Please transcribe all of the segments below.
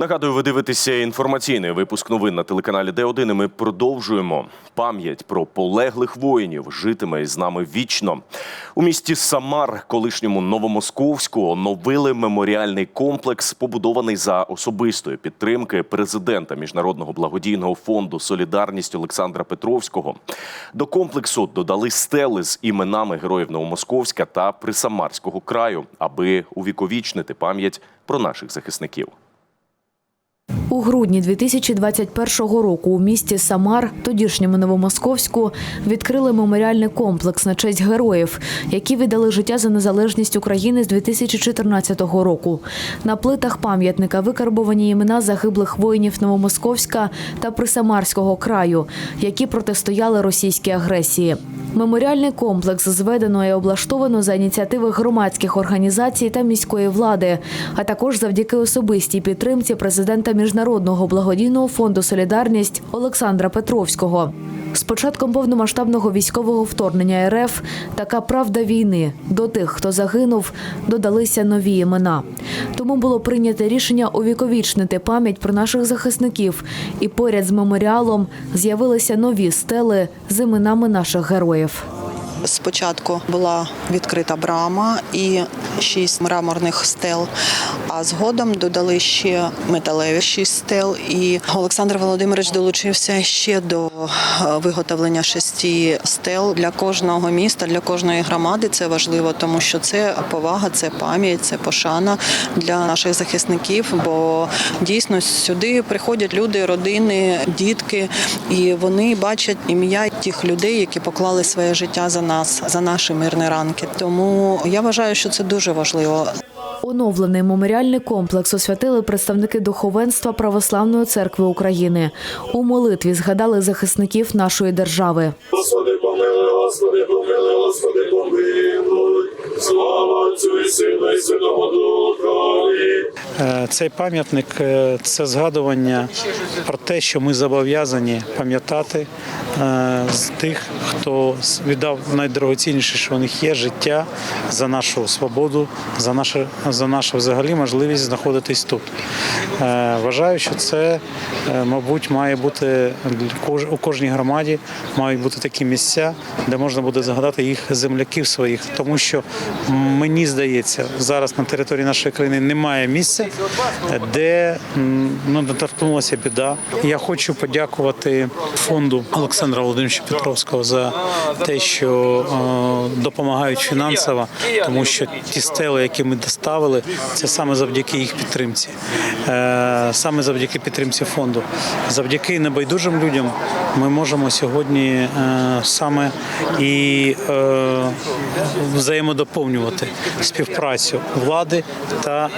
Нагадую, ви дивитеся інформаційний випуск новин на телеканалі Д1. і Ми продовжуємо. Пам'ять про полеглих воїнів житиме з нами вічно. У місті Самар, колишньому Новомосковську, оновили меморіальний комплекс, побудований за особистої підтримки президента Міжнародного благодійного фонду Солідарність Олександра Петровського. До комплексу додали стели з іменами героїв Новомосковська та Присамарського краю, аби увіковічнити пам'ять про наших захисників. У грудні 2021 року у місті Самар, тодішньому Новомосковську, відкрили меморіальний комплекс на честь героїв, які віддали життя за незалежність України з 2014 року. На плитах пам'ятника викарбовані імена загиблих воїнів Новомосковська та Присамарського краю, які протистояли російській агресії. Меморіальний комплекс зведено і облаштовано за ініціативи громадських організацій та міської влади, а також завдяки особистій підтримці президента Міжнародного благодійного фонду Солідарність Олександра Петровського. З початком повномасштабного військового вторгнення РФ така правда війни до тих, хто загинув, додалися нові імена. Тому було прийнято рішення увіковічнити пам'ять про наших захисників, і поряд з меморіалом з'явилися нові стели з іменами наших героїв. Спочатку була відкрита брама і шість мраморних стел, а згодом додали ще металеві шість стел. І Олександр Володимирович долучився ще до е, виготовлення шести стел для кожного міста, для кожної громади. Це важливо, тому що це повага, це пам'ять, це пошана для наших захисників. Бо дійсно сюди приходять люди, родини, дітки, і вони бачать ім'я тих людей, які поклали своє життя за нас, за наші мирні ранки. Тому я вважаю, що це дуже важливо. Оновлений меморіальний комплекс освятили представники духовенства Православної церкви України. У молитві згадали захисників нашої держави. Господи, помилуй, Господи, помилуй, Господи, помилуй. Слава Отцю і Сину і Святому Духові. Е, Цей пам'ятник е, це згадування про те, що ми зобов'язані пам'ятати з тих, хто віддав найдорогоцінніше, що у них є життя за нашу свободу, за наше за нашу взагалі можливість знаходитись тут. Е, Вважаю, що це, е, мабуть, має бути у кожній громаді мають бути такі місця, де можна буде згадати їх земляків своїх, тому що мені здається, зараз на території нашої країни немає місця, де ну, доторкнулася біда. Я хочу подякувати фонду Олександра Володимировича Петровського за те, що е, допомагають фінансово, тому що ті стели, які ми доставили, це саме завдяки їх підтримці, Е, саме завдяки підтримці фонду. Завдяки небайдужим людям ми можемо сьогодні е, саме і взаємодоповнювати співпрацю влади та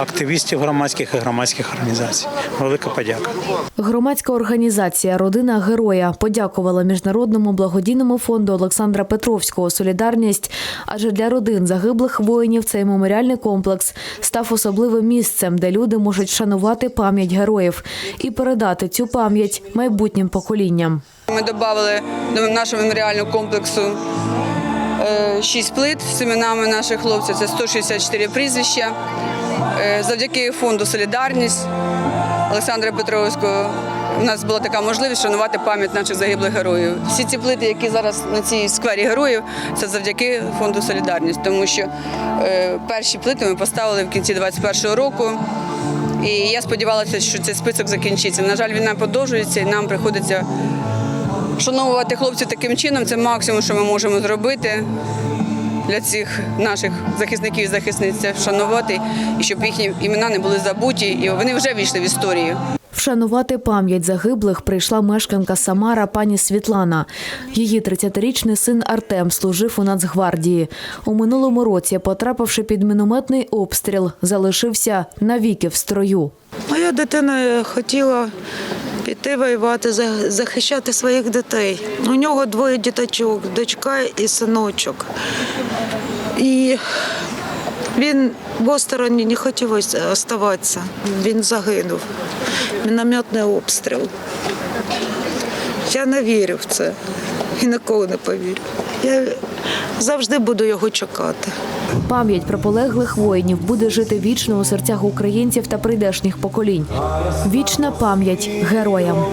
активістів громадських і громадських організацій. Велика подяка. Громадська організація Родина героя подякувала міжнародному благодійному фонду Олександра Петровського Солідарність. Адже для родин загиблих воїнів цей меморіальний комплекс став особливим місцем, де люди можуть вшанувати пам'ять героїв і передати цю пам'ять майбутнім поколінням. Ми додали до нашого меморіального комплексу е, шість плит з іменами наших хлопців. Це 164 прізвища. Е, Завдяки фонду Солідарність Олександра Петровського у нас була така можливість шанувати пам'ять наших загиблих героїв. Всі ці плити, які зараз на цій сквері героїв, це завдяки фонду Солідарність, тому що е, перші плити ми поставили в кінці 2021 року. І я сподівалася, що цей список закінчиться. На жаль, війна продовжується, і нам приходиться Шановувати хлопців таким чином це максимум, що ми можемо зробити для цих наших захисників і захисниць. Це вшанувати і щоб їхні імена не були забуті, і вони вже війшли в історію. Вшанувати пам'ять загиблих прийшла мешканка Самара пані Світлана. Її 30-річний син Артем служив у Нацгвардії. У минулому році, потрапивши під мінометний обстріл, залишився навіки в строю. Моя дитина хотіла піти воювати, за- захищати своїх дітей. У нього двоє діточок, дочка і синочок. І він в остороні не хотів оставатися. Він загинув. Мінометний обстріл. Я не вірю в це і ніколи не повірю. Я завжди буду його чекати. Пам'ять про полеглих воїнів буде жити вічно у серцях українців та прийдешніх поколінь. Вічна пам'ять героям.